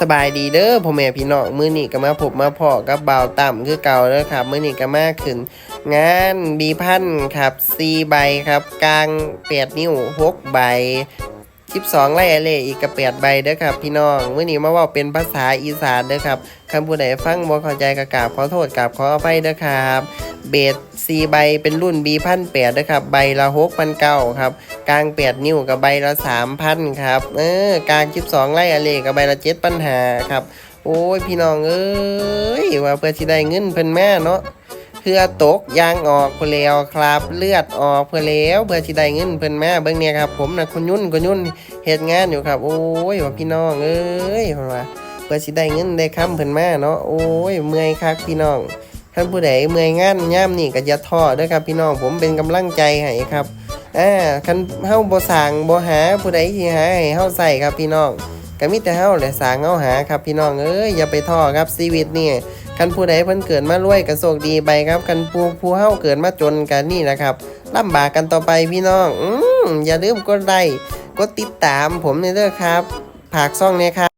สบายดีเด้อพ่อแม่พี่น้องมื้อนี้ก็มาพบมาพอกับบ่าวต่ำคือเก่าเด้อครับมื้อนี้ก็มาขึ้น งานบีพันครับ4ใบครับ กลาง 8 นิ้ว 6 ใบ12ไล่อะไรอีกกับ8ใบเด้อครับ พี่น้องมื้อนี้มาว้าเป็นภาษาอีสานเด้อครับคำผู้ใดฟังบ่เข้าใจก็กราบขอโทษกราบขออภัยเด้อครับ เบส4ใบเป็นรุ่น B พันแปดนะครับ ใบละ6พันเก้าครับ กลาง8นิ้วกับใบละ3,000ครับ เออ กลาง12ไล่อะไรกับใบละ7ปัญหาครับ โอ้ย พี่น้องเอ้ย ว่าเพื่อสิได้เงินเพิ่นแม่เนาะเพื่อตกยางออกเพื่อแล้วครับเลือดออกเพื่อแล้วเพื่อสิได้เงินเพิ่นแม่เบิ่งเนี่ยครับ ผมนะคุณยุ่นคุณยุ่นเฮ็ดงานอยู่ครับ โอ้ย ว่าพี่น้องเอ้ยว่าเพื่อสิได้เงินได้คำเพิ่นแม่เนาะ โอ้ย เมื่อยคักพี่น้อง ท่านผู้ใดเมื่อยงานย่ามนี่ก็อย่าท้อเด้อครับพี่น้องผมเป็นกำลังใจให้ครับอ่าคันเฮาบ่สร้างบ่หาผู้ใดสิหาให้เฮาใส่ครับพี่น้องก็มีแต่เฮาแหละสร้างเฮาหาครับพี่น้องเอ้ยอย่าไปท้อครับชีวิตนี่คันผู้ใดเพิ่นเกิดมารวยก็โชคดีไปครับคันผู้ผู้เฮาเกิดมาจนกันนี่นะครับลำบากกันต่อไปพี่น้องอืมอย่าลืมกดไลค์กดติดตามผมเด้อครับผากซ่องเนี่ยครับ